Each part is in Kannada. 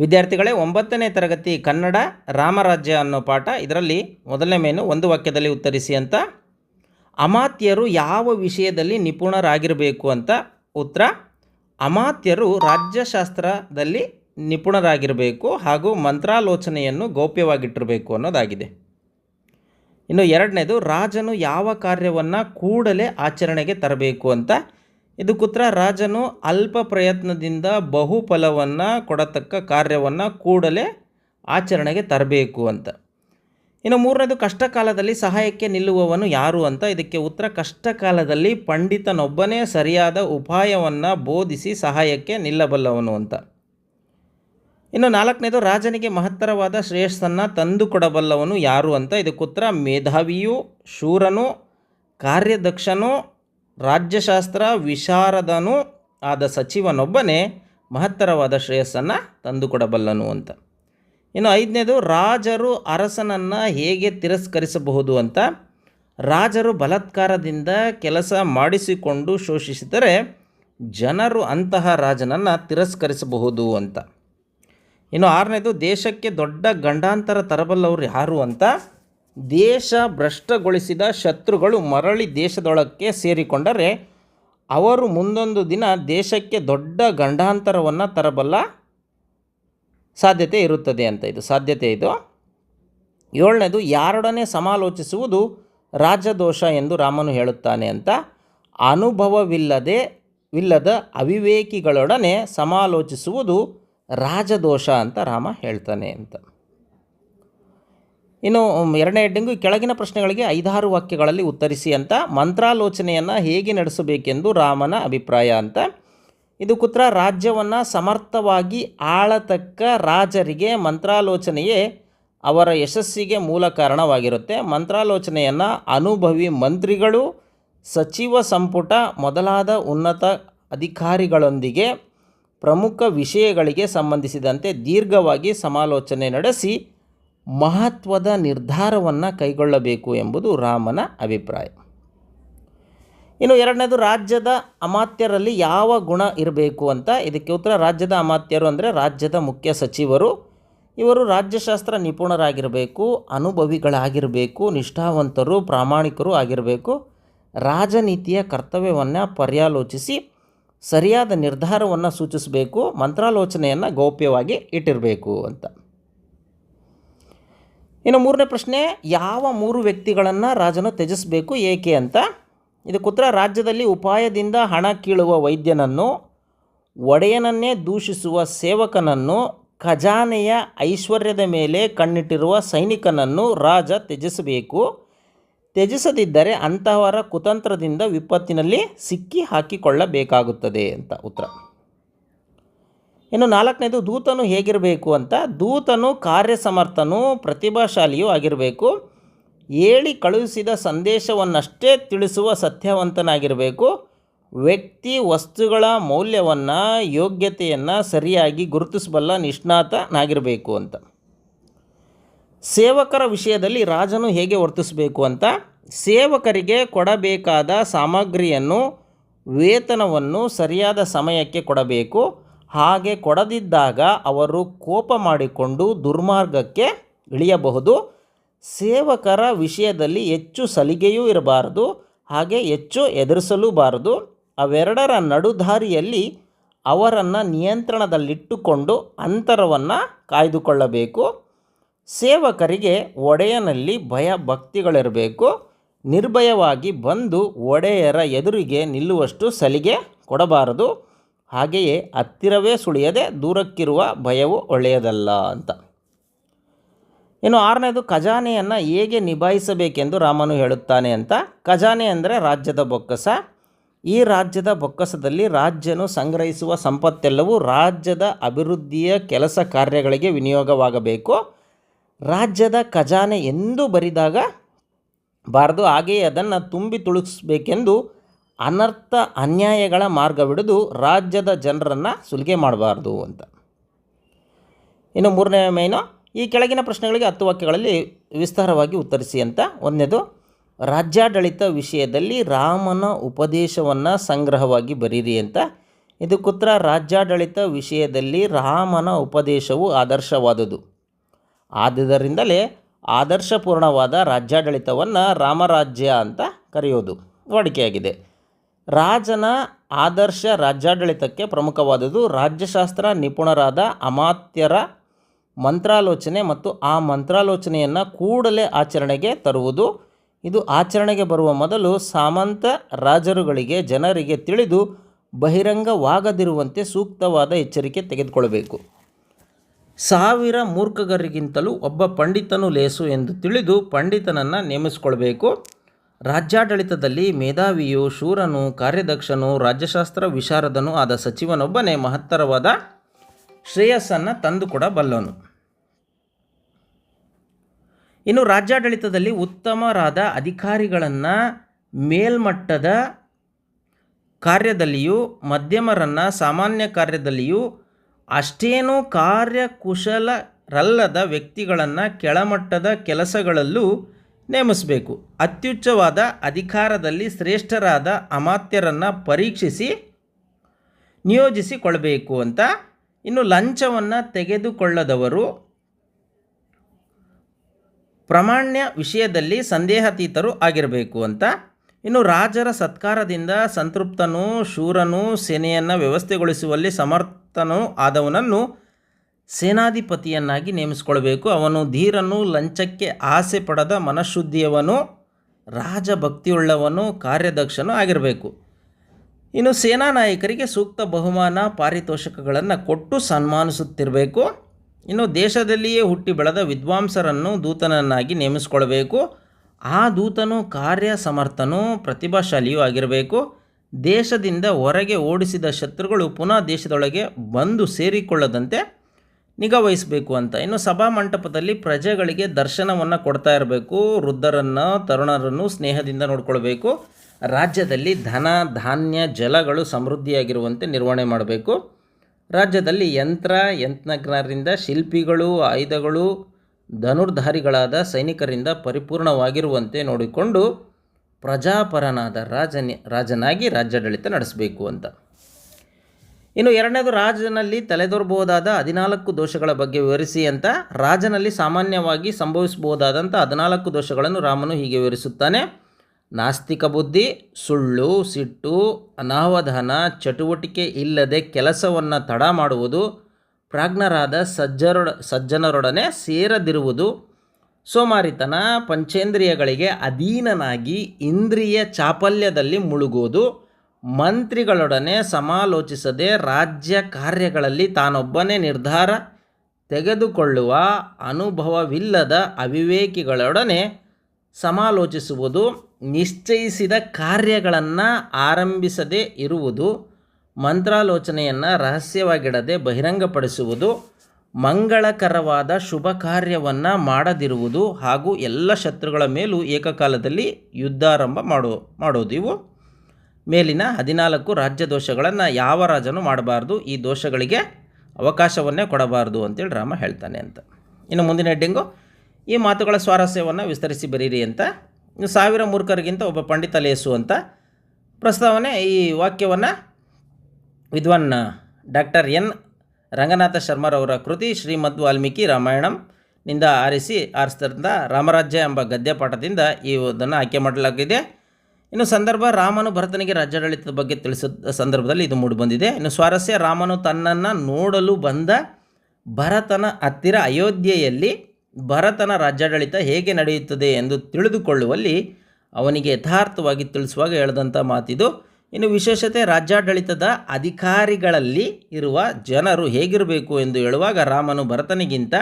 ವಿದ್ಯಾರ್ಥಿಗಳೇ ಒಂಬತ್ತನೇ ತರಗತಿ ಕನ್ನಡ ರಾಮರಾಜ್ಯ ಅನ್ನೋ ಪಾಠ ಇದರಲ್ಲಿ ಮೊದಲನೇ ಮೇನು ಒಂದು ವಾಕ್ಯದಲ್ಲಿ ಉತ್ತರಿಸಿ ಅಂತ. ಅಮಾತ್ಯರು ಯಾವ ವಿಷಯದಲ್ಲಿ ನಿಪುಣರಾಗಿರಬೇಕು ಅಂತ ಉತ್ತರ. ಅಮಾತ್ಯರು ರಾಜ್ಯಶಾಸ್ತ್ರದಲ್ಲಿ ನಿಪುಣರಾಗಿರಬೇಕು ಹಾಗೂ ಮಂತ್ರಾಲೋಚನೆಯನ್ನು ಗೌಪ್ಯವಾಗಿಟ್ಟಿರಬೇಕು ಅನ್ನೋದಾಗಿದೆ. ಇನ್ನು ಎರಡನೇದು ರಾಜನು ಯಾವ ಕಾರ್ಯವನ್ನು ಕೂಡಲೇ ಆಚರಣೆಗೆ ತರಬೇಕು ಅಂತ. ಇದಕ್ಕುತ್ತರ ರಾಜನು ಅಲ್ಪ ಪ್ರಯತ್ನದಿಂದ ಬಹುಫಲವನ್ನು ಕೊಡತಕ್ಕ ಕಾರ್ಯವನ್ನು ಕೂಡಲೇ ಆಚರಣೆಗೆ ತರಬೇಕು ಅಂತ. ಇನ್ನು ಮೂರನೇದು ಕಷ್ಟ ಕಾಲದಲ್ಲಿ ಸಹಾಯಕ್ಕೆ ನಿಲ್ಲುವವನು ಯಾರು ಅಂತ ಇದಕ್ಕೆ ಉತ್ತರ ಕಷ್ಟ ಕಾಲದಲ್ಲಿ ಪಂಡಿತನೊಬ್ಬನೇ ಸರಿಯಾದ ಉಪಾಯವನ್ನು ಬೋಧಿಸಿ ಸಹಾಯಕ್ಕೆ ನಿಲ್ಲಬಲ್ಲವನು ಅಂತ. ಇನ್ನು ನಾಲ್ಕನೇದು, ರಾಜನಿಗೆ ಮಹತ್ತರವಾದ ಶ್ರೇಯಸ್ಸನ್ನು ತಂದುಕೊಡಬಲ್ಲವನು ಯಾರು ಅಂತ ಇದಕ್ಕುತ್ತರ ಮೇಧಾವಿಯೂ, ಶೂರನು, ಕಾರ್ಯದಕ್ಷನು ರಾಜ್ಯಶಾಸ್ತ್ರ ವಿಶಾರದನೂ ಆದ ಸಚಿವನೊಬ್ಬನೇ ಮಹತ್ತರವಾದ ಶ್ರೇಯಸ್ಸನ್ನು ತಂದುಕೊಡಬಲ್ಲನು ಅಂತ. ಇನ್ನು ಐದನೇದು, ರಾಜರು ಅರಸನನ್ನು ಹೇಗೆ ತಿರಸ್ಕರಿಸಬಹುದು ಅಂತ. ರಾಜರು ಬಲತ್ಕಾರದಿಂದ ಕೆಲಸ ಮಾಡಿಸಿಕೊಂಡು ಶೋಷಿಸಿದರೆ ಜನರು ಅಂತಹ ರಾಜನನ್ನು ತಿರಸ್ಕರಿಸಬಹುದು ಅಂತ. ಇನ್ನು ಆರನೇದು, ದೇಶಕ್ಕೆ ದೊಡ್ಡ ಗಂಡಾಂತರ ತರಬಲ್ಲವರು ಯಾರು ಅಂತ. ದೇಶ ಭ್ರಷ್ಟಗೊಳಿಸಿದ ಶತ್ರುಗಳು ಮರಳಿ ದೇಶದೊಳಕ್ಕೆ ಸೇರಿಕೊಂಡರೆ ಅವರು ಮುಂದೊಂದು ದಿನ ದೇಶಕ್ಕೆ ದೊಡ್ಡ ಗಂಡಾಂತರವನ್ನು ತರಬಲ್ಲ ಸಾಧ್ಯತೆ ಇರುತ್ತದೆ ಅಂತ ಇದು, ಸಾಧ್ಯತೆ ಇದು. ಏಳನೇದು, ಯಾರೊಡನೆ ಸಮಾಲೋಚಿಸುವುದು ರಾಜದೋಷ ಎಂದು ರಾಮನು ಹೇಳುತ್ತಾನೆ ಅಂತ. ಅನುಭವವಿಲ್ಲದೆ ವಿಲ್ಲದ ಅವಿವೇಕಿಗಳೊಡನೆ ಸಮಾಲೋಚಿಸುವುದು ರಾಜದೋಷ ಅಂತ ರಾಮ ಹೇಳ್ತಾನೆ ಅಂತ. ಇನ್ನು ಎರಡನೇ ಹೆಡ್ಡಿಂಗು ಕೆಳಗಿನ ಪ್ರಶ್ನೆಗಳಿಗೆ ಐದಾರು ವಾಕ್ಯಗಳಲ್ಲಿ ಉತ್ತರಿಸಿ ಅಂತ ಮಂತ್ರಾಲೋಚನೆಯನ್ನು ಹೇಗೆ ನಡೆಸಬೇಕೆಂದು ರಾಮನ ಅಭಿಪ್ರಾಯ ಅಂತ. ಇದು ಕುತ್ರ ರಾಜ್ಯವನ್ನು ಸಮರ್ಥವಾಗಿ ಆಳತಕ್ಕ ರಾಜರಿಗೆ ಮಂತ್ರಾಲೋಚನೆಯೇ ಅವರ ಯಶಸ್ಸಿಗೆ ಮೂಲ ಕಾರಣವಾಗಿರುತ್ತೆ. ಮಂತ್ರಾಲೋಚನೆಯನ್ನು ಅನುಭವಿ ಮಂತ್ರಿಗಳು, ಸಚಿವ ಸಂಪುಟ ಮೊದಲಾದ ಉನ್ನತ ಅಧಿಕಾರಿಗಳೊಂದಿಗೆ ಪ್ರಮುಖ ವಿಷಯಗಳಿಗೆ ಸಂಬಂಧಿಸಿದಂತೆ ದೀರ್ಘವಾಗಿ ಸಮಾಲೋಚನೆ ನಡೆಸಿ ಮಹತ್ವದ ನಿರ್ಧಾರವನ್ನು ಕೈಗೊಳ್ಳಬೇಕು ಎಂಬುದು ರಾಮನ ಅಭಿಪ್ರಾಯ. ಇನ್ನು ಎರಡನೇದು ರಾಜ್ಯದ ಅಮಾತ್ಯರಲ್ಲಿ ಯಾವ ಗುಣ ಇರಬೇಕು ಅಂತ ಇದಕ್ಕೆ ಉತ್ತರ ರಾಜ್ಯದ ಅಮಾತ್ಯರು ಅಂದರೆ ರಾಜ್ಯದ ಮುಖ್ಯ ಸಚಿವರು. ಇವರು ರಾಜ್ಯಶಾಸ್ತ್ರ ನಿಪುಣರಾಗಿರಬೇಕು, ಅನುಭವಿಗಳಾಗಿರಬೇಕು, ನಿಷ್ಠಾವಂತರು, ಪ್ರಾಮಾಣಿಕರು ಆಗಿರಬೇಕು. ರಾಜನೀತಿಯ ಕರ್ತವ್ಯವನ್ನು ಪರ್ಯಾಲೋಚಿಸಿ ಸರಿಯಾದ ನಿರ್ಧಾರವನ್ನು ಸೂಚಿಸಬೇಕು, ಮಂತ್ರಾಲೋಚನೆಯನ್ನು ಗೌಪ್ಯವಾಗಿ ಇಟ್ಟಿರಬೇಕು ಅಂತ. ಇನ್ನು ಮೂರನೇ ಪ್ರಶ್ನೆ, ಯಾವ ಮೂರು ವ್ಯಕ್ತಿಗಳನ್ನು ರಾಜನು ತ್ಯಜಿಸಬೇಕು, ಏಕೆ ಅಂತ? ಇದಕ್ಕುತ್ತರ ರಾಜ್ಯದಲ್ಲಿ ಉಪಾಯದಿಂದ ಹಣ ಕೀಳುವ ವೈದ್ಯನನ್ನು, ಒಡೆಯನನ್ನೇ ದೂಷಿಸುವ ಸೇವಕನನ್ನು, ಖಜಾನೆಯ ಐಶ್ವರ್ಯದ ಮೇಲೆ ಕಣ್ಣಿಟ್ಟಿರುವ ಸೈನಿಕನನ್ನು ರಾಜ ತ್ಯಜಿಸಬೇಕು. ತ್ಯಜಿಸದಿದ್ದರೆ ಅಂತಹವರ ಕುತಂತ್ರದಿಂದ ವಿಪತ್ತಿನಲ್ಲಿ ಸಿಕ್ಕಿ ಹಾಕಿಕೊಳ್ಳಬೇಕಾಗುತ್ತದೆ ಅಂತ ಉತ್ತರ. ಇನ್ನು ನಾಲ್ಕನೇದು ದೂತನು ಹೇಗಿರಬೇಕು ಅಂತ? ದೂತನು, ಕಾರ್ಯಸಮರ್ಥನು, ಪ್ರತಿಭಾಶಾಲಿಯೂ ಆಗಿರಬೇಕು. ಹೇಳಿ ಕಳುಹಿಸಿದ ಸಂದೇಶವನ್ನಷ್ಟೇ ತಿಳಿಸುವ ಸತ್ಯವಂತನಾಗಿರಬೇಕು. ವ್ಯಕ್ತಿ ವಸ್ತುಗಳ ಮೌಲ್ಯವನ್ನು, ಯೋಗ್ಯತೆಯನ್ನು ಸರಿಯಾಗಿ ಗುರುತಿಸಬಲ್ಲ ನಿಷ್ಣಾತನಾಗಿರಬೇಕು ಅಂತ. ಸೇವಕರ ವಿಷಯದಲ್ಲಿ ರಾಜನು ಹೇಗೆ ವರ್ತಿಸಬೇಕು ಅಂತ? ಸೇವಕರಿಗೆ ಕೊಡಬೇಕಾದ ಸಾಮಗ್ರಿಯನ್ನು, ವೇತನವನ್ನು ಸರಿಯಾದ ಸಮಯಕ್ಕೆ ಕೊಡಬೇಕು. ಹಾಗೆ ಕೊಡದಿದ್ದಾಗ ಅವರು ಕೋಪ ಮಾಡಿಕೊಂಡು ದುರ್ಮಾರ್ಗಕ್ಕೆ ಇಳಿಯಬಹುದು. ಸೇವಕರ ವಿಷಯದಲ್ಲಿ ಹೆಚ್ಚು ಸಲಿಗೆಯೂ ಇರಬಾರದು, ಹಾಗೆ ಹೆಚ್ಚು ಎದುರಿಸಲೂಬಾರದು. ಅವೆರಡರ ನಡುದಾರಿಯಲ್ಲಿ ಅವರನ್ನು ನಿಯಂತ್ರಣದಲ್ಲಿಟ್ಟುಕೊಂಡು ಅಂತರವನ್ನು ಕಾಯ್ದುಕೊಳ್ಳಬೇಕು. ಸೇವಕರಿಗೆ ಒಡೆಯನಲ್ಲಿ ಭಯ ಭಕ್ತಿಗಳಿರಬೇಕು ನಿರ್ಭಯವಾಗಿ ಬಂದು ಒಡೆಯರ ಎದುರಿಗೆ ನಿಲ್ಲುವಷ್ಟು ಸಲಿಗೆ ಕೊಡಬಾರದು. ಹಾಗೆಯೇ ಹತ್ತಿರವೇ ಸುಳಿಯದೆ ದೂರಕ್ಕಿರುವ ಭಯವು ಒಳ್ಳೆಯದಲ್ಲ ಅಂತ. ಇನ್ನು ಆರನೇದು, ಖಜಾನೆಯನ್ನು ಹೇಗೆ ನಿಭಾಯಿಸಬೇಕೆಂದು ರಾಮನು ಹೇಳುತ್ತಾನೆ ಅಂತ. ಖಜಾನೆ ಅಂದರೆ ರಾಜ್ಯದ ಬೊಕ್ಕಸ. ಈ ರಾಜ್ಯದ ಬೊಕ್ಕಸದಲ್ಲಿ ರಾಜ್ಯನು ಸಂಗ್ರಹಿಸುವ ಸಂಪತ್ತೆಲ್ಲವೂ ರಾಜ್ಯದ ಅಭಿವೃದ್ಧಿಯ ಕೆಲಸ ಕಾರ್ಯಗಳಿಗೆ ವಿನಿಯೋಗವಾಗಬೇಕು. ರಾಜ್ಯದ ಖಜಾನೆ ಎಂದು ಬರಿದಾಗ, ಬಾರದು ಹಾಗೆಯೇ ಅದನ್ನು ತುಂಬಿ ತುಳುಕಿಸ್ಬೇಕೆಂದು ಅನರ್ಥ ಅನ್ಯಾಯಗಳ ಮಾರ್ಗವಿಡಿದು ರಾಜ್ಯದ ಜನರನ್ನು ಸುಲಿಗೆ ಮಾಡಬಾರ್ದು ಅಂತ. ಇನ್ನು ಮೂರನೇ ಮೇನು ಈ ಕೆಳಗಿನ ಪ್ರಶ್ನೆಗಳಿಗೆ ಹತ್ತು ವಾಕ್ಯಗಳಲ್ಲಿ ವಿಸ್ತಾರವಾಗಿ ಉತ್ತರಿಸಿ ಅಂತ. ಒಂದನೇದು, ರಾಜ್ಯಾಡಳಿತ ವಿಷಯದಲ್ಲಿ ರಾಮನ ಉಪದೇಶವನ್ನು ಸಂಗ್ರಹವಾಗಿ ಬರೀರಿ ಅಂತ. ಇದು ಕುತ್ರ ರಾಜ್ಯಾಡಳಿತ ವಿಷಯದಲ್ಲಿ ರಾಮನ ಉಪದೇಶವು ಆದರ್ಶವಾದುದು. ಆದುದರಿಂದಲೇ ಆದರ್ಶಪೂರ್ಣವಾದ ರಾಜ್ಯಾಡಳಿತವನ್ನು ರಾಮರಾಜ್ಯ ಅಂತ ಕರೆಯೋದು. ವಾಡಿಕೆಯಾಗಿದೆ. ರಾಜನ ಆದರ್ಶ ರಾಜ್ಯಾಡಳಿತಕ್ಕೆ ಪ್ರಮುಖವಾದುದು ರಾಜ್ಯಶಾಸ್ತ್ರ ನಿಪುಣರಾದ ಅಮಾತ್ಯರ ಮಂತ್ರಾಲೋಚನೆ ಮತ್ತು ಆ ಮಂತ್ರಾಲೋಚನೆಯನ್ನು ಕೂಡಲೇ ಆಚರಣೆಗೆ ತರುವುದು. ಇದು ಆಚರಣೆಗೆ ಬರುವ ಮೊದಲು ಸಾಮಂತ ರಾಜರುಗಳಿಗೆ ಜನರಿಗೆ ತಿಳಿದು ಬಹಿರಂಗವಾಗದಿರುವಂತೆ ಸೂಕ್ತವಾದ ಎಚ್ಚರಿಕೆ ತೆಗೆದುಕೊಳ್ಳಬೇಕು. ಸಾವಿರ ಮೂರ್ಖಗರಿಗಿಂತಲೂ ಒಬ್ಬ ಪಂಡಿತನು ಲೇಸು ಎಂದು ತಿಳಿದು ಪಂಡಿತನನ್ನು ನೇಮಿಸಿಕೊಳ್ಬೇಕು. ರಾಜ್ಯಾಡಳಿತದಲ್ಲಿ ಮೇಧಾವಿಯು ಶೂರನು, ಕಾರ್ಯದಕ್ಷನು, ರಾಜ್ಯಶಾಸ್ತ್ರ ವಿಶಾರದನು ಆದ ಸಚಿವನೊಬ್ಬನೇ ಮಹತ್ತರವಾದ ಶ್ರೇಯಸ್ಸನ್ನು ತಂದು ಕೂಡ ಬಲ್ಲನು ಇನ್ನು ರಾಜ್ಯಾಡಳಿತದಲ್ಲಿ ಉತ್ತಮರಾದ ಅಧಿಕಾರಿಗಳನ್ನು ಮೇಲ್ಮಟ್ಟದ ಕಾರ್ಯದಲ್ಲಿಯೂ, ಮಧ್ಯಮರನ್ನು ಸಾಮಾನ್ಯ ಕಾರ್ಯದಲ್ಲಿಯೂ, ಅಷ್ಟೇನೂ ಕಾರ್ಯಕುಶಲರಲ್ಲದ ವ್ಯಕ್ತಿಗಳನ್ನು ಕೆಳಮಟ್ಟದ ಕೆಲಸಗಳಲ್ಲೂ ನೇಮಿಸಬೇಕು. ಅತ್ಯುಚ್ಚವಾದ ಅಧಿಕಾರದಲ್ಲಿ ಶ್ರೇಷ್ಠರಾದ ಅಮಾತ್ಯರನ್ನು ಪರೀಕ್ಷಿಸಿ ನಿಯೋಜಿಸಿಕೊಳ್ಳಬೇಕು ಅಂತ ಇನ್ನು ಲಂಚವನ್ನು ತೆಗೆದುಕೊಳ್ಳದವರು ಪ್ರಾಮಾಣ್ಯ ವಿಷಯದಲ್ಲಿ ಸಂದೇಹಾತೀತರು ಆಗಿರಬೇಕು ಅಂತ. ಇನ್ನು ರಾಜರ ಸತ್ಕಾರದಿಂದ ಸಂತೃಪ್ತನೂ ಶೂರನೂ ಸೇನೆಯನ್ನು ವ್ಯವಸ್ಥೆಗೊಳಿಸುವಲ್ಲಿ ಸಮರ್ಥನೂ ಆದವನನ್ನು ಸೇನಾಧಿಪತಿಯನ್ನಾಗಿ ನೇಮಿಸ್ಕೊಳ್ಬೇಕು. ಅವನು ಧೀರನು, ಲಂಚಕ್ಕೆ ಆಸೆ ಪಡದ ಮನಃಶುದ್ಧಿಯವನು, ರಾಜಭಕ್ತಿಯುಳ್ಳವನು, ಕಾರ್ಯದಕ್ಷನೂ ಆಗಿರಬೇಕು. ಇನ್ನು ಸೇನಾ ನಾಯಕರಿಗೆ ಸೂಕ್ತ ಬಹುಮಾನ, ಪಾರಿತೋಷಕಗಳನ್ನು ಕೊಟ್ಟು ಸನ್ಮಾನಿಸುತ್ತಿರಬೇಕು. ಇನ್ನು ದೇಶದಲ್ಲಿಯೇ ಹುಟ್ಟಿ ಬೆಳೆದ ವಿದ್ವಾಂಸರನ್ನು ದೂತನನ್ನಾಗಿ ನೇಮಿಸಿಕೊಳ್ಬೇಕು. ಆ ದೂತನು ಕಾರ್ಯ ಸಮರ್ಥನೂ ಪ್ರತಿಭಾಶಾಲಿಯೂ ಆಗಿರಬೇಕು. ದೇಶದಿಂದ ಹೊರಗೆ ಓಡಿಸಿದ ಶತ್ರುಗಳು ಪುನಃ ದೇಶದೊಳಗೆ ಬಂದು ಸೇರಿಕೊಳ್ಳದಂತೆ ನಿಗಾ ವಹಿಸಬೇಕು ಅಂತ. ಇನ್ನು ಸಭಾ ಮಂಟಪದಲ್ಲಿ ಪ್ರಜೆಗಳಿಗೆ ದರ್ಶನವನ್ನು ಕೊಡ್ತಾ ಇರಬೇಕು. ವೃದ್ಧರನ್ನು, ತರುಣರನ್ನು ಸ್ನೇಹದಿಂದ ನೋಡ್ಕೊಳ್ಬೇಕು. ರಾಜ್ಯದಲ್ಲಿ ಧನ, ಧಾನ್ಯ, ಜಲಗಳು ಸಮೃದ್ಧಿಯಾಗಿರುವಂತೆ ನಿರ್ವಹಣೆ ಮಾಡಬೇಕು. ರಾಜ್ಯದಲ್ಲಿ ಯಂತ್ರ ಯಂತ್ರಜ್ಞರಿಂದ ಶಿಲ್ಪಿಗಳು, ಆಯುಧಗಳು, ಧನುರ್ಧಾರಿಗಳಾದ ಸೈನಿಕರಿಂದ ಪರಿಪೂರ್ಣವಾಗಿರುವಂತೆ ನೋಡಿಕೊಂಡು ಪ್ರಜಾಪರನಾದ ರಾಜನಿ ರಾಜನಾಗಿ ರಾಜ್ಯಾಡಳಿತ ನಡೆಸಬೇಕು ಅಂತ. ಇನ್ನು ಎರಡನೇದು ರಾಜನಲ್ಲಿ ತಲೆದೋರಬಹುದಾದ ಹದಿನಾಲ್ಕು ದೋಷಗಳ ಬಗ್ಗೆ ವಿವರಿಸಿ ಅಂತ. ರಾಜನಲ್ಲಿ ಸಾಮಾನ್ಯವಾಗಿ ಸಂಭವಿಸಬಹುದಾದಂಥ ಹದಿನಾಲ್ಕು ದೋಷಗಳನ್ನು ರಾಮನು ಹೀಗೆ ವಿವರಿಸುತ್ತಾನೆ. ನಾಸ್ತಿಕ ಬುದ್ಧಿ, ಸುಳ್ಳು, ಸಿಟ್ಟು, ಅನಾವಧಾನ, ಚಟುವಟಿಕೆ ಇಲ್ಲದೆ ಕೆಲಸವನ್ನು ತಡ ಮಾಡುವುದು, ಪ್ರಾಜ್ಞರಾದ ಸಜ್ಜರೊಡ ಸಜ್ಜನರೊಡನೆ ಸೇರದಿರುವುದು, ಸೋಮಾರಿತನ, ಪಂಚೇಂದ್ರಿಯಗಳಿಗೆ ಅಧೀನನಾಗಿ ಇಂದ್ರಿಯ ಚಾಪಲ್ಯದಲ್ಲಿ ಮುಳುಗುವುದು ಮಂತ್ರಿಗಳೊಡನೆ ಸಮಾಲೋಚಿಸದೆ ರಾಜ್ಯ ಕಾರ್ಯಗಳಲ್ಲಿ ತಾನೊಬ್ಬನೇ ನಿರ್ಧಾರ ತೆಗೆದುಕೊಳ್ಳುವ ಅನುಭವವಿಲ್ಲದ ಅವಿವೇಕಿಗಳೊಡನೆ ಸಮಾಲೋಚಿಸುವುದು, ನಿಶ್ಚಯಿಸಿದ ಕಾರ್ಯಗಳನ್ನು ಆರಂಭಿಸದೇ ಇರುವುದು, ಮಂತ್ರಾಲೋಚನೆಯನ್ನು ರಹಸ್ಯವಾಗಿಡದೆ ಬಹಿರಂಗಪಡಿಸುವುದು, ಮಂಗಳಕರವಾದ ಶುಭ ಕಾರ್ಯವನ್ನು ಮಾಡದಿರುವುದು ಹಾಗೂ ಎಲ್ಲ ಶತ್ರುಗಳ ಮೇಲೂ ಏಕಕಾಲದಲ್ಲಿ ಯುದ್ಧಾರಂಭ ಮಾಡೋ, ಮಾಡೋದು ಇವು. ಮೇಲಿನ ಹದಿನಾಲ್ಕು ರಾಜ್ಯ ದೋಷಗಳನ್ನು ಯಾವ ರಾಜನು ಮಾಡಬಾರ್ದು, ಈ ದೋಷಗಳಿಗೆ ಅವಕಾಶವನ್ನೇ ಕೊಡಬಾರ್ದು ಅಂತೇಳಿ ರಾಮ ಹೇಳ್ತಾನೆ ಅಂತ. ಇನ್ನು ಮುಂದಿನ ಹೆಡ್ಡಿಂಗು, ಈ ಮಾತುಗಳ ಸ್ವಾರಸ್ಯವನ್ನು ವಿಸ್ತರಿಸಿ ಬರೀರಿ ಅಂತ, ಇನ್ನು ಸಾವಿರ ಮೂರ್ಖರಿಗಿಂತ ಒಬ್ಬ ಪಂಡಿತ ಲೇಸು ಅಂತ ಪ್ರಸ್ತಾವನೆ ಈ ವಾಕ್ಯವನ್ನು ವಿದ್ವಾನ್ ಡಾಕ್ಟರ್ ಎನ್. ರಂಗನಾಥ ಶರ್ಮರವರ ಕೃತಿ ಶ್ರೀಮದ್ ವಾಲ್ಮೀಕಿ ರಾಮಾಯಣಂ ನಿಂದ ಆರಿಸಿ ಆರಿಸಿದ ರಾಮರಾಜ್ಯ ಎಂಬ ಗದ್ಯ ಪಾಠದಿಂದ ಈ ಇದನ್ನು ಆಯ್ಕೆ ಮಾಡಲಾಗಿದೆ. ಇನ್ನು ಸಂದರ್ಭ, ರಾಮನು ಭರತನಿಗೆ ರಾಜ್ಯಾಡಳಿತದ ಬಗ್ಗೆ ತಿಳಿಸಿದ ಸಂದರ್ಭದಲ್ಲಿ ಇದು ಮೂಡಿಬಂದಿದೆ. ಇನ್ನು ಸ್ವಾರಸ್ಯ, ರಾಮನು ತನ್ನನ್ನು ನೋಡಲು ಬಂದ ಭರತನ ಹತ್ತಿರ ಅಯೋಧ್ಯೆಯಲ್ಲಿ ಭರತನ ರಾಜ್ಯಾಡಳಿತ ಹೇಗೆ ನಡೆಯುತ್ತದೆ ಎಂದು ತಿಳಿದುಕೊಳ್ಳುವಲ್ಲಿ ಅವನಿಗೆ ಯಥಾರ್ಥವಾಗಿ ತಿಳಿಸುವಾಗ ಹೇಳಿದಂಥ ಮಾತಿದು. ಇನ್ನು ವಿಶೇಷತೆ, ರಾಜ್ಯಾಡಳಿತದ ಅಧಿಕಾರಿಗಳಲ್ಲಿ ಇರುವ ಜನರು ಹೇಗಿರಬೇಕು ಎಂದು ಹೇಳುವಾಗ ರಾಮನು ಭರತನಿಗಿಂತ,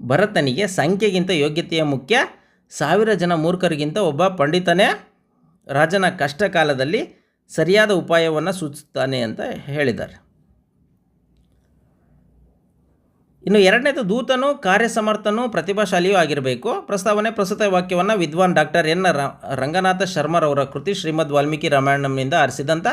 ಭರತನಿಗೆ ಸಂಖ್ಯೆಗಿಂತ ಯೋಗ್ಯತೆಯ ಮುಖ್ಯ. ಸಾವಿರ ಜನ ಮೂರ್ಖರಿಗಿಂತ ಒಬ್ಬ ಪಂಡಿತನೇ. ರಾಜನ ಕಷ್ಟ ಕಾಲದಲ್ಲಿ ಸರಿಯಾದ ಉಪಾಯವನ್ನು ಸೂಚಿಸುತ್ತಾನೆ ಅಂತ ಹೇಳಿದ್ದಾರೆ. ಇನ್ನು ಎರಡನೇದು, ದೂತನು, ಕಾರ್ಯಸಮರ್ಥನು ಪ್ರತಿಭಾಶಾಲಿಯೂ ಆಗಿರಬೇಕು. ಪ್ರಸ್ತಾವನೆ, ಪ್ರಸ್ತುತ ವಾಕ್ಯವನ್ನು ವಿದ್ವಾನ್ ಡಾಕ್ಟರ್ ಎನ್ ರಂಗನಾಥ ಶರ್ಮರವರ ಕೃತಿ ಶ್ರೀಮದ್ ವಾಲ್ಮೀಕಿ ರಾಮಾಯಣಂನಿಂದ ಆರಿಸಿದಂಥ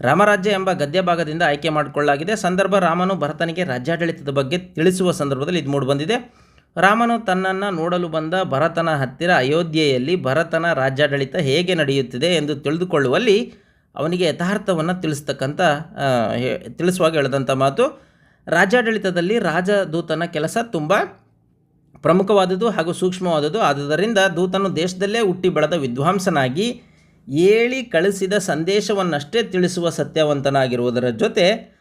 ರಾಮರಾಜ್ಯ ಎಂಬ ಗದ್ಯ ಭಾಗದಿಂದ ಆಯ್ಕೆ ಮಾಡಿಕೊಳ್ಳಲಾಗಿದೆ. ಸಂದರ್ಭ ರಾಮನು ಭರತನಿಗೆ ರಾಜ್ಯಾಡಳಿತದ ಬಗ್ಗೆ ತಿಳಿಸುವ ಸಂದರ್ಭದಲ್ಲಿ ಇದು ಮೂಡಿಬಂದಿದೆ. ರಾಮನು ತನ್ನನ್ನು ನೋಡಲು ಬಂದ ಭರತನ ಹತ್ತಿರ ಅಯೋಧ್ಯೆಯಲ್ಲಿ ಭರತನ ರಾಜ್ಯಾಡಳಿತ ಹೇಗೆ ನಡೆಯುತ್ತಿದೆ ಎಂದು ತಿಳಿದುಕೊಳ್ಳುವಲ್ಲಿ ಅವನಿಗೆ ಯಥಾರ್ಥವನ್ನು ತಿಳಿಸ್ತಕ್ಕಂಥ ತಿಳಿಸುವಾಗ ಹೇಳಿದಂಥ ಮಾತು, ರಾಜ್ಯಾಡಳಿತದಲ್ಲಿ ರಾಜದೂತನ ಕೆಲಸ ತುಂಬ ಪ್ರಮುಖವಾದುದು ಹಾಗೂ ಸೂಕ್ಷ್ಮವಾದುದು ಆದುದರಿಂದ ದೂತನು ದೇಶದಲ್ಲೇ ಹುಟ್ಟಿ ಬೆಳೆದ ವಿದ್ವಾಂಸನಾಗಿ ಹೇಳಿ ಕಳಿಸಿದ ಸಂದೇಶವನ್ನಷ್ಟೇ ತಿಳಿಸುವ ಸತ್ಯವಂತನಾಗಿರುವುದರ ಜೊತೆ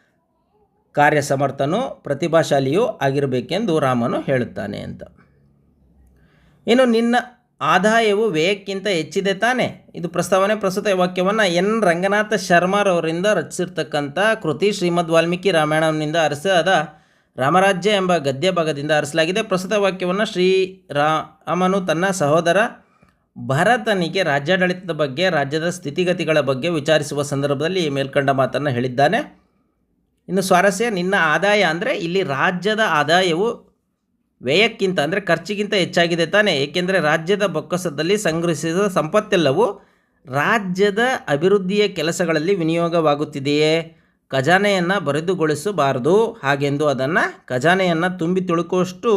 ಕಾರ್ಯಸಮರ್ಥನೂ ಪ್ರತಿಭಾಶಾಲಿಯೂ ಆಗಿರಬೇಕೆಂದು ರಾಮನು ಹೇಳುತ್ತಾನೆ ಅಂತ. ಇನ್ನು ನಿನ್ನ ಆದಾಯವು ವ್ಯಯಕ್ಕಿಂತ ಹೆಚ್ಚಿದೆ ತಾನೇ. ಇದು ಪ್ರಸ್ತಾವನೆ ಪ್ರಸ್ತುತ ವಾಕ್ಯವನ್ನು ಎನ್. ರಂಗನಾಥ ಶರ್ಮಾರವರಿಂದ ರಚಿಸಿರ್ತಕ್ಕಂಥ ಕೃತಿ ಶ್ರೀಮದ್ ವಾಲ್ಮೀಕಿ ರಾಮಾಯಣನಿಂದ ಅರಸಾದ ರಾಮರಾಜ್ಯ ಎಂಬ ಗದ್ಯ ಭಾಗದಿಂದ ಅರಸಲಾಗಿದೆ. ಪ್ರಸ್ತುತ ವಾಕ್ಯವನ್ನು ಶ್ರೀ ರಾಮನು ತನ್ನ ಸಹೋದರ ಭರತನಿಗೆ ರಾಜ್ಯಾಡಳಿತದ ಬಗ್ಗೆ, ರಾಜ್ಯದ ಸ್ಥಿತಿಗತಿಗಳ ಬಗ್ಗೆ ವಿಚಾರಿಸುವ ಸಂದರ್ಭದಲ್ಲಿ ಮೇಲ್ಕಂಡ ಮಾತನ್ನು ಹೇಳಿದ್ದಾನೆ. ಇನ್ನು ಸ್ವಾರಸ್ಯ, ನಿನ್ನ ಆದಾಯ ಅಂದರೆ ಇಲ್ಲಿ ರಾಜ್ಯದ ಆದಾಯವು ವ್ಯಯಕ್ಕಿಂತ ಅಂದರೆ ಖರ್ಚಿಗಿಂತ ಹೆಚ್ಚಾಗಿದೆ ತಾನೇ. ಏಕೆಂದರೆ ರಾಜ್ಯದ ಬೊಕ್ಕಸದಲ್ಲಿ ಸಂಗ್ರಹಿಸಿದ ಸಂಪತ್ತೆಲ್ಲವೂ ರಾಜ್ಯದ ಅಭಿವೃದ್ಧಿಯ ಕೆಲಸಗಳಲ್ಲಿ ವಿನಿಯೋಗವಾಗುತ್ತಿದೆಯೇ. ಖಜಾನೆಯನ್ನು ಬರೆದುಗೊಳಿಸಬಾರದು. ಹಾಗೆಂದು ಅದನ್ನು ಖಜಾನೆಯನ್ನು ತುಂಬಿ ತುಳುಕುವಷ್ಟು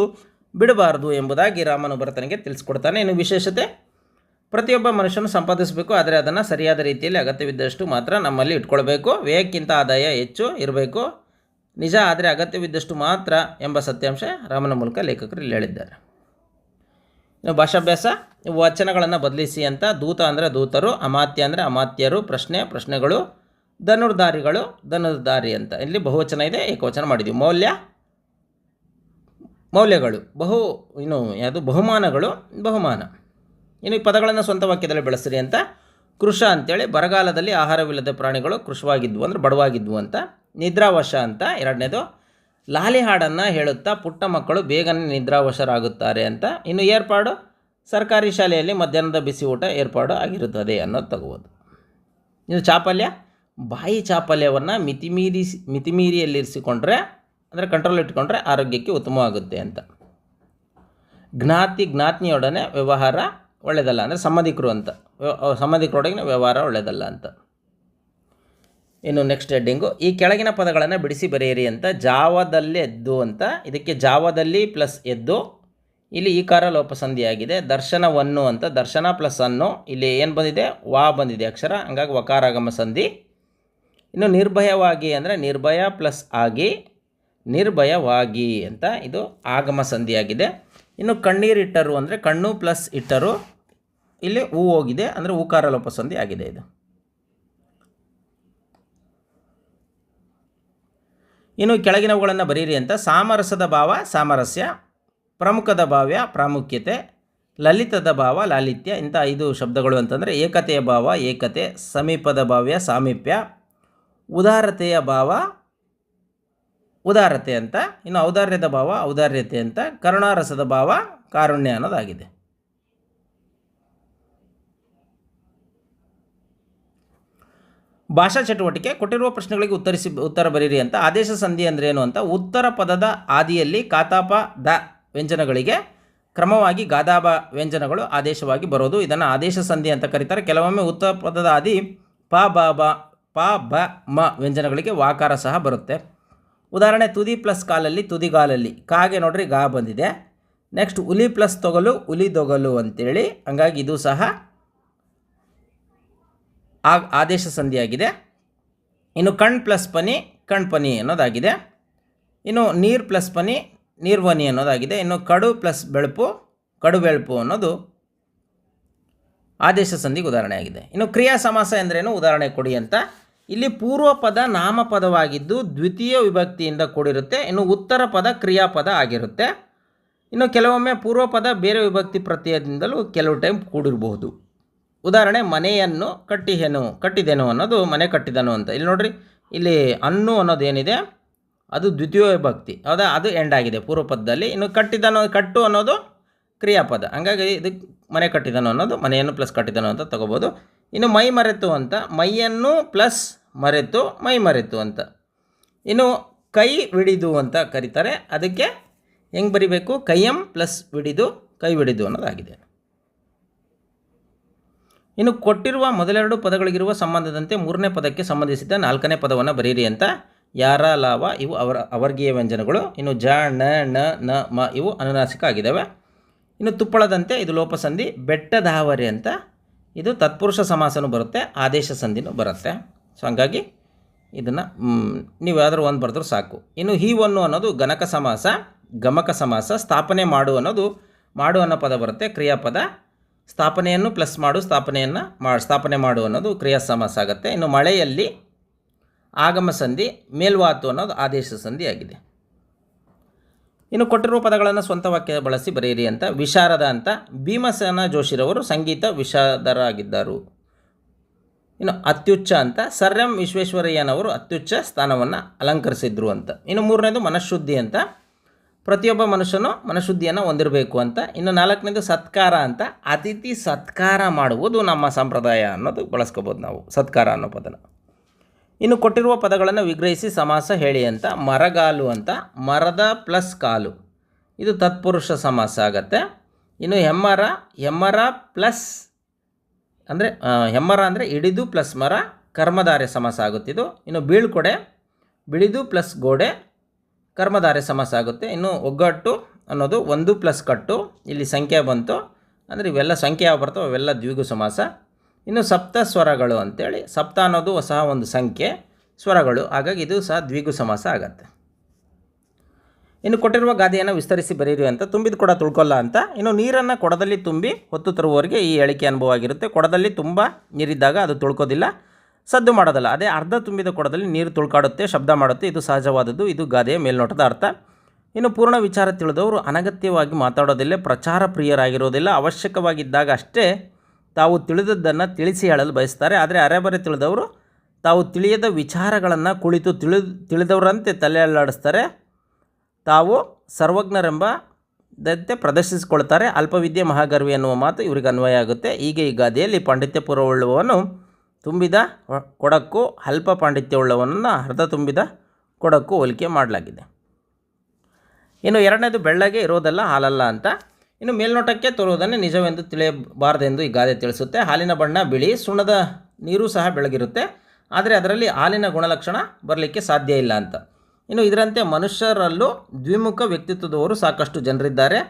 ಬಿಡಬಾರದು ಎಂಬುದಾಗಿ ರಾಮನು ಭರತನಿಗೆ ತಿಳಿಸ್ಕೊಡ್ತಾನೆ. ಇನ್ನು ವಿಶೇಷತೆ? ಪ್ರತಿಯೊಬ್ಬ ಮನುಷ್ಯನು ಸಂಪಾದಿಸಬೇಕು, ಆದರೆ ಅದನ್ನು ಸರಿಯಾದ ರೀತಿಯಲ್ಲಿ ಅಗತ್ಯವಿದ್ದಷ್ಟು ಮಾತ್ರ ನಮ್ಮಲ್ಲಿ ಇಟ್ಕೊಳ್ಬೇಕು. ವ್ಯಯಕ್ಕಿಂತ ಆದಾಯ ಹೆಚ್ಚು ಇರಬೇಕು. ನಿಜ ಆದರೆ ಅಗತ್ಯವಿದ್ದಷ್ಟು ಮಾತ್ರ ಎಂಬ ಸತ್ಯಾಂಶ ರಾಮನ ಮೂಲಕ ಲೇಖಕರು ಇಲ್ಲಿ ಹೇಳಿದ್ದಾರೆ. ಭಾಷಾಭ್ಯಾಸ ವಚನಗಳನ್ನು ಬದಲಿಸಿ ಅಂತ ದೂತ ಅಂದರೆ ದೂತರು, ಅಮಾತ್ಯ ಅಂದರೆ ಅಮಾತ್ಯರು, ಪ್ರಶ್ನೆ ಪ್ರಶ್ನೆಗಳು, ಧನುರ್ಧಾರಿಗಳು, ಧನುರ್ಧಾರಿ ಅಂತ. ಇಲ್ಲಿ ಬಹುವಚನ ಇದೆ, ಏಕವಚನ ಮಾಡಿದ್ದೀವಿ ಮೌಲ್ಯ, ಮೌಲ್ಯಗಳು, ಬಹು, ಇನ್ನು ಯಾವುದು ಬಹುಮಾನಗಳು, ಬಹುಮಾನ. ಇನ್ನು ಈ ಪದಗಳನ್ನು ಸ್ವಂತ ವಾಕ್ಯದಲ್ಲಿ ಬೆಳೆಸ್ರಿ ಅಂತ. ಕೃಷ ಅಂತೇಳಿ ಬರಗಾಲದಲ್ಲಿ ಆಹಾರವಿಲ್ಲದ ಪ್ರಾಣಿಗಳು ಕೃಷವಾಗಿದ್ವು ಅಂದರೆ ಬಡವಾಗಿದ್ವು ಅಂತ. ನಿದ್ರಾವಶ ಅಂತ ಎರಡನೇದು. ಲಾಲಿ ಹಾಡನ್ನು ಹೇಳುತ್ತಾ ಪುಟ್ಟ ಮಕ್ಕಳು ಬೇಗನೆ ನಿದ್ರಾವಶರಾಗುತ್ತಾರೆ ಅಂತ. ಇನ್ನು ಏರ್ಪಾಡು? ಸರ್ಕಾರಿ ಶಾಲೆಯಲ್ಲಿ ಮಧ್ಯಾಹ್ನದ ಬಿಸಿ ಊಟ ಏರ್ಪಾಡು ಆಗಿರುತ್ತದೆ ಅನ್ನೋದು ತಗೋಬೋದು. ಇನ್ನು ಚಾಪಲ್ಯ? ಬಾಯಿ ಚಾಪಲ್ಯವನ್ನು ಮಿತಿಮೀರಿ ಮಿತಿಮೀರಿಯಲ್ಲಿರಿಸಿಕೊಂಡ್ರೆ ಅಂದರೆ ಕಂಟ್ರೋಲ್ ಇಟ್ಕೊಂಡ್ರೆ ಆರೋಗ್ಯಕ್ಕೆ ಉತ್ತಮವಾಗುತ್ತೆ ಅಂತ. ಜ್ಞಾತಿ ಜ್ಞಾತಿಯೊಡನೆ ವ್ಯವಹಾರ ಒಳ್ಳೆಯದಲ್ಲ ಅಂದರೆ ಸಂಬಂಧಿಕರು ಅಂತ. ಸಂಬಂಧಿಕರೊಡಗಿನ ವ್ಯವಹಾರ ಒಳ್ಳೆಯದಲ್ಲ ಅಂತ. ಇನ್ನು ನೆಕ್ಸ್ಟ್ ಹೆಡ್ಡಿಂಗು ಈ ಕೆಳಗಿನ ಪದಗಳನ್ನು ಬಿಡಿಸಿ ಬರೆಯಿರಿ ಅಂತ. ಜಾವದಲ್ಲಿ ಎದ್ದು ಅಂತ. ಇದಕ್ಕೆ ಜಾವದಲ್ಲಿ ಪ್ಲಸ್ ಎದ್ದು. ಇಲ್ಲಿ ಈ ಕಾರ ಲೋಪಸಂಧಿಯಾಗಿದೆ ದರ್ಶನವನ್ನು ಅಂತ. ದರ್ಶನ ಪ್ಲಸ್ ಅನ್ನು. ಇಲ್ಲಿ ಏನು ಬಂದಿದೆ? ವಾ ಬಂದಿದೆ ಅಕ್ಷರ. ಹಂಗಾಗಿ ವಕಾರಾಗಮ ಸಂಧಿ. ಇನ್ನು ನಿರ್ಭಯವಾಗಿ ಅಂದರೆ ನಿರ್ಭಯ ಪ್ಲಸ್ ಆಗಿ, ನಿರ್ಭಯವಾಗಿ ಅಂತ. ಇದು ಆಗಮ ಸಂಧಿಯಾಗಿದೆ. ಇನ್ನು ಕಣ್ಣೀರಿಟ್ಟರು ಅಂದರೆ ಕಣ್ಣು ಪ್ಲಸ್ ಇಟ್ಟರು. ಇಲ್ಲಿ ಹೂ ಹೋಗಿದೆ, ಅಂದರೆ ಹೂಕಾರ ಲೋಪಸಂಧಿ ಆಗಿದೆ ಇದು. ಇನ್ನು ಕೆಳಗಿನವುಗಳನ್ನು ಬರೀರಿ ಅಂತ, ಸಾಮರಸದ ಭಾವ ಸಾಮರಸ್ಯ, ಪ್ರಮುಖದ ಭಾವ್ಯ ಪ್ರಾಮುಖ್ಯತೆ, ಲಲಿತದ ಭಾವ ಲಾಲಿತ್ಯ, ಇಂಥ ಐದು ಶಬ್ದಗಳು ಅಂತಂದರೆ ಏಕತೆಯ ಭಾವ ಏಕತೆ, ಸಮೀಪದ ಭಾವ್ಯ ಸಾಮೀಪ್ಯ, ಉದಾರತೆಯ ಭಾವ ಉದಾರತೆ ಅಂತ, ಇನ್ನು ಔದಾರ್ಯದ ಭಾವ ಔದಾರ್ಯತೆ ಅಂತ, ಕರುಣಾರಸದ ಭಾವ ಕಾರುಣ್ಯ ಅನ್ನೋದಾಗಿದೆ. ಭಾಷಾ ಚಟುವಟಿಕೆ, ಕೊಟ್ಟಿರುವ ಪ್ರಶ್ನೆಗಳಿಗೆ ಉತ್ತರಿಸಿ, ಉತ್ತರ ಬರೀರಿ ಅಂತ ಆದೇಶ ಸಂಧಿ ಅಂದರೆ ಏನು ಅಂತ ಉತ್ತರ ಪದದ ಆದಿಯಲ್ಲಿ ಕಾತಾಪ ದ ವ್ಯಂಜನಗಳಿಗೆ ಕ್ರಮವಾಗಿ ಗಾದಾಬ ವ್ಯಂಜನಗಳು ಆದೇಶವಾಗಿ ಬರೋದು. ಇದನ್ನು ಆದೇಶ ಸಂಧಿ ಅಂತ ಕರೀತಾರೆ. ಕೆಲವೊಮ್ಮೆ ಉತ್ತರ ಪದದ ಆದಿ ಪ, ಬ ಬ, ಪ, ಬ, ಮ ವ್ಯಂಜನಗಳಿಗೆ ವಾಕಾರ ಸಹ ಬರುತ್ತೆ. ಉದಾಹರಣೆ, ತುದಿ ಪ್ಲಸ್ ಕಾಲಲ್ಲಿ ತುದಿಗಾಲಲ್ಲಿ ಕಾಗೆ ನೋಡ್ರಿ, ಗಾ ಬಂದಿದೆ. ನೆಕ್ಸ್ಟ್, ಉಲಿ ಪ್ಲಸ್ ತೊಗಲು, ಉಲಿ ದೊಗಲು ಅಂತೇಳಿ. ಹಂಗಾಗಿ ಇದು ಸಹ ಆ ಆದೇಶ ಸಂಧಿಯಾಗಿದೆ. ಇನ್ನು ಕಣ್ ಪ್ಲಸ್ ಪನಿ ಕಣ್ಪನಿ ಅನ್ನೋದಾಗಿದೆ. ಇನ್ನು ನೀರು ಪ್ಲಸ್ ಪನಿ ನೀರ್ವನಿ ಅನ್ನೋದಾಗಿದೆ. ಇನ್ನು ಕಡು ಪ್ಲಸ್ ಬೆಳಪು, ಕಡು ಬೆಳಪು ಅನ್ನೋದು ಆದೇಶ ಸಂಧಿಗೆ ಉದಾಹರಣೆ ಆಗಿದೆ. ಇನ್ನು ಕ್ರಿಯಾ ಸಮಾಸ ಎಂದರೇನು? ಉದಾಹರಣೆ ಕೊಡಿ ಅಂತ. ಇಲ್ಲಿ ಪೂರ್ವ ಪದ ನಾಮಪದವಾಗಿದ್ದು ದ್ವಿತೀಯ ವಿಭಕ್ತಿಯಿಂದ ಕೂಡಿರುತ್ತೆ. ಇನ್ನು ಉತ್ತರ ಪದ ಕ್ರಿಯಾಪದ ಆಗಿರುತ್ತೆ. ಇನ್ನು ಕೆಲವೊಮ್ಮೆ ಪೂರ್ವ ಪದ ಬೇರೆ ವಿಭಕ್ತಿ ಪ್ರತ್ಯಯದಿಂದಲೂ ಕೆಲವು ಟೈಮ್ ಕೂಡಿರಬಹುದು. ಉದಾಹರಣೆ, ಮನೆಯನ್ನು ಕಟ್ಟಿಹೆನು, ಕಟ್ಟಿದೆನು ಅನ್ನೋದು ಮನೆ ಕಟ್ಟಿದನು ಅಂತ. ಇಲ್ಲಿ ನೋಡ್ರಿ, ಇಲ್ಲಿ ಅನ್ನು ಅನ್ನೋದೇನಿದೆ ಅದು ದ್ವಿತೀಯ ವಿಭಕ್ತಿ. ಹೌದಾ? ಅದು ಎಂಡ್ ಆಗಿದೆ ಪೂರ್ವ ಪದದಲ್ಲಿ ಇನ್ನು ಕಟ್ಟಿದನು, ಕಟ್ಟು ಅನ್ನೋದು ಕ್ರಿಯಾಪದ. ಹಂಗಾಗಿ ಇದಕ್ಕೆ ಮನೆ ಕಟ್ಟಿದನು ಅನ್ನೋದು, ಮನೆಯನ್ನು ಪ್ಲಸ್ ಕಟ್ಟಿದನು ಅಂತ ತಗೋಬೋದು. ಇನ್ನು ಮೈ ಮರೆತು ಅಂತ, ಮೈಯನ್ನು ಪ್ಲಸ್ ಮರೆತು, ಮೈ ಮರೆತು ಅಂತ. ಇನ್ನು ಕೈ ವಿಡಿದು ಅಂತ ಕರೀತಾರೆ. ಅದಕ್ಕೆ ಹೆಂಗೆ ಬರಿಬೇಕು? ಕೈಯಂ ಪ್ಲಸ್ ವಿಡಿದು, ಕೈ ವಿಡಿದು ಅನ್ನೋದಾಗಿದೆ. ಇನ್ನು ಕೊಟ್ಟಿರುವ ಮೊದಲೆರಡು ಪದಗಳಿಗಿರುವ ಸಂಬಂಧದಂತೆ ಮೂರನೇ ಪದಕ್ಕೆ ಸಂಬಂಧಿಸಿದ ನಾಲ್ಕನೇ ಪದವನ್ನು ಬರೀರಿ ಅಂತ. ಯಾರ ಲಾವ ಇವು ಅವರ, ಅವರ್ಗೀಯ ವ್ಯಂಜನಗಳು. ಇನ್ನು ಜ, ಣ ನ ನ, ಮ, ಇವು ಅನುನಾಸಿಕ ಆಗಿದ್ದಾವೆ. ಇನ್ನು ತುಪ್ಪಳದಂತೆ ಇದು ಲೋಪಸಂಧಿ ಬೆಟ್ಟದಾವರಿ ಅಂತ. ಇದು ತತ್ಪುರುಷ ಸಮಾಸನೂ ಬರುತ್ತೆ, ಆದೇಶ ಸಂಧಿನೂ ಬರುತ್ತೆ. ಸೊ, ಹಂಗಾಗಿ ಇದನ್ನು ನೀವು ಯಾವ್ದಾದ್ರು ಒಂದು ಬರೆದ್ರೂ ಸಾಕು. ಇನ್ನು ಹಿ ಒನ್ನು ಅನ್ನೋದು ಗಣಕ ಸಮಾಸ, ಗಮಕ ಸಮಾಸ, ಸ್ಥಾಪನೆ ಮಾಡು ಅನ್ನೋದು, ಮಾಡು ಅನ್ನೋ ಪದ ಬರುತ್ತೆ, ಕ್ರಿಯಾಪದ. ಸ್ಥಾಪನೆಯನ್ನು ಪ್ಲಸ್ ಮಾಡು, ಸ್ಥಾಪನೆಯನ್ನು ಮಾ ಸ್ಥಾಪನೆ ಮಾಡು ಅನ್ನೋದು ಕ್ರಿಯಾ ಸಮಾಸ ಆಗುತ್ತೆ. ಇನ್ನು ಮಳೆಯಲ್ಲಿ ಆಗಮ ಸಂಧಿ, ಮೇಲ್ವಾತು ಅನ್ನೋದು ಆದೇಶ ಸಂಧಿ ಆಗಿದೆ. ಇನ್ನು ಕೊಟ್ಟಿರುವ ಪದಗಳನ್ನು ಸ್ವಂತ ವಾಕ್ಯ ಬಳಸಿ ಬರೆಯಿರಿ ಅಂತ. ವಿಶಾರದ ಅಂತ. ಭೀಮಸೇನ ಜೋಶಿರವರು ಸಂಗೀತ ವಿಷಾದರಾಗಿದ್ದರು ಇನ್ನು ಅತ್ಯುಚ್ಚ ಅಂತ. ಸರ್ ಎಂ ವಿಶ್ವೇಶ್ವರಯ್ಯನವರು ಅತ್ಯುಚ್ಚ ಸ್ಥಾನವನ್ನು ಅಲಂಕರಿಸಿದ್ರು ಅಂತ. ಇನ್ನು ಮೂರನೇದು ಮನಃಶುದ್ಧಿ ಅಂತ. ಪ್ರತಿಯೊಬ್ಬ ಮನುಷ್ಯನು ಮನಶುದ್ಧಿಯನ್ನು ಹೊಂದಿರಬೇಕು ಅಂತ. ಇನ್ನು ನಾಲ್ಕನೇದು ಸತ್ಕಾರ ಅಂತ. ಅತಿಥಿ ಸತ್ಕಾರ ಮಾಡುವುದು ನಮ್ಮ ಸಂಪ್ರದಾಯ ಅನ್ನೋದು ಬಳಸ್ಕೋಬೋದು ನಾವು, ಸತ್ಕಾರ ಅನ್ನೋ ಪದನ. ಇನ್ನು ಕೊಟ್ಟಿರುವ ಪದಗಳನ್ನು ವಿಗ್ರಹಿಸಿ ಸಮಾಸ ಹೇಳಿ ಅಂತ. ಮರಗಾಲು ಅಂತ. ಮರದ ಪ್ಲಸ್ ಕಾಲು. ಇದು ತತ್ಪುರುಷ ಸಮಾಸ ಆಗತ್ತೆ. ಇನ್ನು ಹೆಮ್ಮರ ಹೆಮ್ಮರ ಪ್ಲಸ್ ಅಂದರೆ ಹೆಮ್ಮರ ಅಂದರೆ ಹಿಡಿದು ಪ್ಲಸ್ ಮರ, ಕರ್ಮಧಾರೆ ಸಮಾಸ ಆಗುತ್ತಿದ್ದು ಇನ್ನು ಬೀಳ್ಕೊಡೆ, ಬಿಳಿದು ಪ್ಲಸ್ ಗೋಡೆ ಕರ್ಮಧಾರೆ ಸಮಾಸ ಆಗುತ್ತೆ. ಇನ್ನು ಒಗ್ಗಟ್ಟು ಅನ್ನೋದು ಒಂದು ಪ್ಲಸ್ ಕಟ್ಟು. ಇಲ್ಲಿ ಸಂಖ್ಯೆ ಬಂತು. ಅಂದರೆ ಇವೆಲ್ಲ ಸಂಖ್ಯೆ ಯಾವ ಬರ್ತವೆ? ಅವೆಲ್ಲ ದ್ವಿಗು ಸಮಾಸ. ಇನ್ನು ಸಪ್ತ ಸ್ವರಗಳು ಅಂತೇಳಿ. ಸಪ್ತ ಅನ್ನೋದು ಸಹ ಒಂದು ಸಂಖ್ಯೆ. ಸ್ವರಗಳು. ಹಾಗಾಗಿ ಇದು ಸಹ ದ್ವಿಗು ಸಮಾಸ ಆಗತ್ತೆ. ಇನ್ನು ಕೊಟ್ಟಿರುವ ಗಾದೆಯನ್ನು ವಿಸ್ತರಿಸಿ ಬರೀರಿ ಅಂತ. ತುಂಬಿದ ಕೊಡ ತುಳ್ಕೊಲ್ಲ ಅಂತ. ಇನ್ನು ನೀರನ್ನು ಕೊಡದಲ್ಲಿ ತುಂಬಿ ಹೊತ್ತು ತರುವವರಿಗೆ ಈ ಹೇಳಿಕೆ ಅನುಭವ ಆಗಿರುತ್ತೆ. ಕೊಡದಲ್ಲಿ ತುಂಬ ನೀರಿದ್ದಾಗ ಅದು ತುಳ್ಕೋದಿಲ್ಲ. ಸದ್ದು ಮಾಡೋದಲ್ಲ. ಅದೇ ಅರ್ಧ ತುಂಬಿದ ಕೊಡದಲ್ಲಿ ನೀರು ತುಳ್ಕಾಡುತ್ತೆ, ಶಬ್ದ ಮಾಡುತ್ತೆ. ಇದು ಸಹಜವಾದದ್ದು. ಇದು ಗಾದೆಯ ಮೇಲ್ನೋಟದ ಅರ್ಥ. ಇನ್ನು ಪೂರ್ಣ ವಿಚಾರ ತಿಳಿದವರು ಅನಗತ್ಯವಾಗಿ ಮಾತಾಡೋದಿಲ್ಲ, ಪ್ರಚಾರ ಪ್ರಿಯರಾಗಿರೋದಿಲ್ಲ. ಅವಶ್ಯಕವಾಗಿದ್ದಾಗ ಅಷ್ಟೇ ತಾವು ತಿಳಿದದ್ದನ್ನು ತಿಳಿಸಿ ಹೇಳಲು ಬಯಸ್ತಾರೆ. ಆದರೆ ಅರೆಬರೆ ತಿಳಿದವರು ತಾವು ತಿಳಿಯದ ವಿಚಾರಗಳನ್ನು ಕುಳಿತು ತಿಳಿ ತಿಳಿದವರಂತೆ ತಲೆ ಅಲ್ಲಾಡಿಸ್ತಾರೆ ತಾವು ಸರ್ವಜ್ಞರೆಂಬ ದತ್ತೆ ಪ್ರದರ್ಶಿಸಿಕೊಳ್ತಾರೆ. ಅಲ್ಪವಿದ್ಯೆ ಮಹಾಗರ್ವಿ ಎನ್ನುವ ಮಾತು ಇವರಿಗೆ ಅನ್ವಯ ಆಗುತ್ತೆ. ಹೀಗೆ ಈ ಗಾದೆಯಲ್ಲಿ ಪಾಂಡಿತ್ಯಪೂರ್ವವುಳ್ಳವನು ತುಂಬಿದ ಕೊಡಕ್ಕು ಅಲ್ಪ ಪಾಂಡಿತ್ಯವುಳ್ಳವನನ್ನು ಅರ್ಧ ತುಂಬಿದ ಕೊಡಕ್ಕು ಹೋಲಿಕೆ ಮಾಡಲಾಗಿದೆ. ಇನ್ನು ಎರಡನೇದು ಬೆಳ್ಳಗೆ ಇರೋದಲ್ಲ ಹಾಲಲ್ಲ ಅಂತ. ಇನ್ನು ಮೇಲ್ನೋಟಕ್ಕೆ ತೋರುವುದನ್ನು ನಿಜವೆಂದು ತಿಳಿಯಬಾರದೆಂದು ಈ ಗಾದೆ ತಿಳಿಸುತ್ತೆ. ಹಾಲಿನ ಬಣ್ಣ ಬಿಳಿ, ಸುಣ್ಣದ ನೀರು ಸಹ ಬೆಳಗಿರುತ್ತೆ. ಆದರೆ ಅದರಲ್ಲಿ ಹಾಲಿನ ಗುಣಲಕ್ಷಣ ಬರಲಿಕ್ಕೆ ಸಾಧ್ಯ ಇಲ್ಲ ಅಂತ. ಇನ್ನು ಇದರಂತೆ ಮನುಷ್ಯರಲ್ಲೂ ದ್ವಿಮುಖ ವ್ಯಕ್ತಿತ್ವದವರು ಸಾಕಷ್ಟು ಜನರಿದ್ದಾರೆ.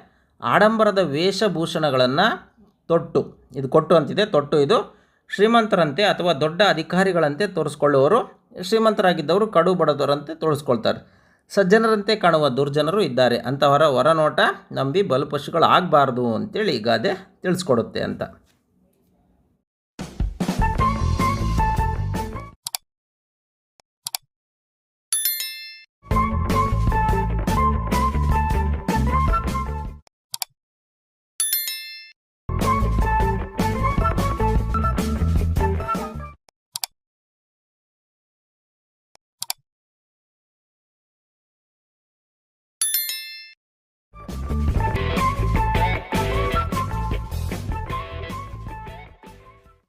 ಆಡಂಬರದ ವೇಷಭೂಷಣಗಳನ್ನು ತೊಟ್ಟು, ಇದು ಕೊಟ್ಟು ಅಂತಿದೆ, ತೊಟ್ಟು ಇದು. ಶ್ರೀಮಂತರಂತೆ ಅಥವಾ ದೊಡ್ಡ ಅಧಿಕಾರಿಗಳಂತೆ ತೋರಿಸ್ಕೊಳ್ಳುವರು ಶ್ರೀಮಂತರಾಗಿದ್ದವರು ಕಡು ಬಡದವರಂತೆ ತೋರಿಸ್ಕೊಳ್ತಾರೆ. ಸಜ್ಜನರಂತೆ ಕಾಣುವ ದುರ್ಜನರು ಇದ್ದಾರೆ. ಅಂತಹವರ ಹೊರನೋಟ ನಂಬಿ ಬಲಪಶುಗಳಾಗಬಾರ್ದು ಅಂತೇಳಿ ಗಾದೆ ತಿಳಿಸ್ಕೊಡುತ್ತೆ ಅಂತ.